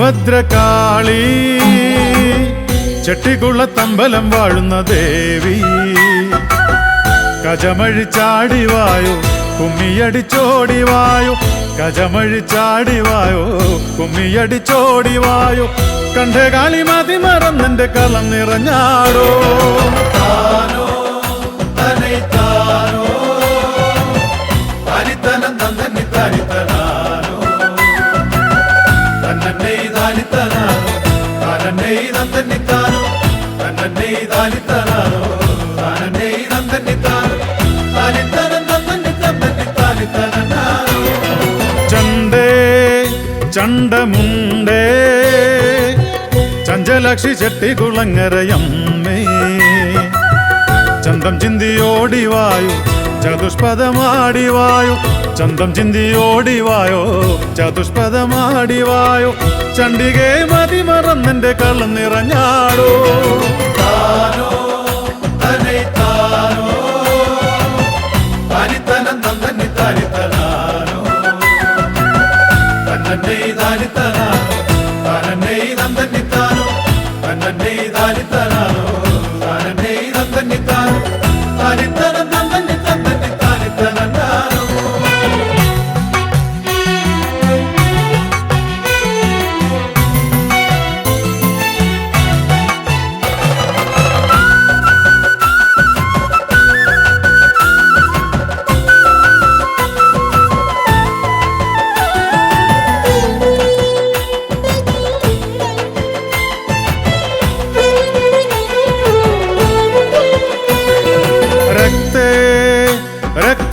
ഭദ്രകാളി തമ്പലം വാഴുന്ന ദേവി. കജമഴിച്ചാടിവായോ കുമ്മിയടിച്ചോടിവായോ കജമഴിച്ചാടിവായോ കുമ്മിയടിച്ചോടിവായോ കണ്ടേ കാളി മതി മറന്നെന്റെ കളം നിറഞ്ഞാടോ. താനോ തനൈ താനോ തന്നന്നി താനോ തന്നന്നൈ താനിത്തനാനോ താനന്നൈ തന്നന്നി താനോ താനിത്തനം തന്നന്നി തന്നന്നി താനിത്തനാനോ ചണ്ടേ ചണ്ടമുണ്ടേ. ചഞ്ചലക്ഷി ചെട്ടികുളങ്ങരയമ്മേ ചന്തം ചിന്തിയോടിവായു ചതുഷ്പദമാടിവായു ചന്തം ചിന്തിയോടിവായോ ചതുഷ്പദമാടിവായോ ചണ്ഡികെ മതി മറന്നെന്റെ കള്ളം നിറഞ്ഞാടോ. താനോ തന്നെ താനോ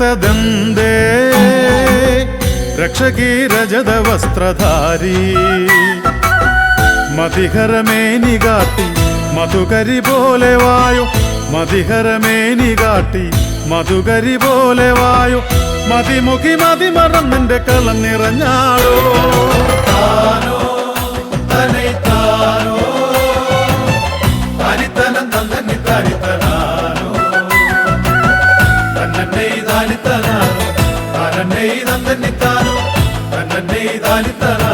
രക്തദന്തേ രക്ഷകീ രജത വസ്ത്രധാരി മതിഹരമേനി കാട്ടി മധുകരി പോലെ വായു. മതിഹരമേനി കാട്ടി മധുകരി പോലെ വായു. മതിമുഖി മതിമറന്നിന്റെ കളം നിറഞ്ഞാടോ തന്നന്നൈ தன்னை താനന്നൈ தன்னை താനിത്തനാനോ